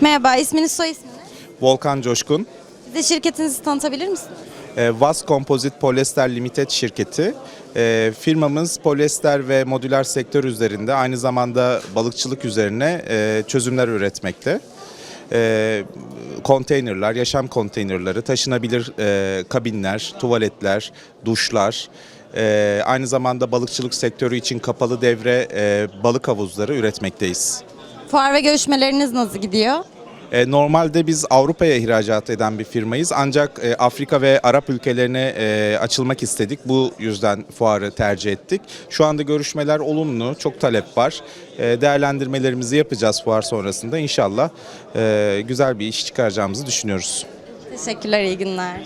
Merhaba, isminiz soy isminiz? Volkan Coşkun, Bize şirketinizi tanıtabilir misiniz? e, Vas Composite Polyester Limited şirketi. E, Firmamız polyester ve modüler sektör üzerinde aynı zamanda balıkçılık üzerine e, çözümler üretmekte. E, Konteynerler, yaşam konteynerları, taşınabilir e, kabinler, tuvaletler, duşlar, e, aynı zamanda balıkçılık sektörü için kapalı devre e, balık havuzları üretmekteyiz. Fuar ve görüşmeleriniz nasıl gidiyor? E, Normalde biz Avrupa'ya ihracat eden bir firmayız ancak e, Afrika ve Arap ülkelerine e, açılmak istedik. Bu yüzden fuarı tercih ettik. Şu anda görüşmeler olumlu, çok talep var. E, Değerlendirmelerimizi yapacağız fuar sonrasında. İnşallah e, güzel bir iş çıkaracağımızı düşünüyoruz. Teşekkürler, iyi günler.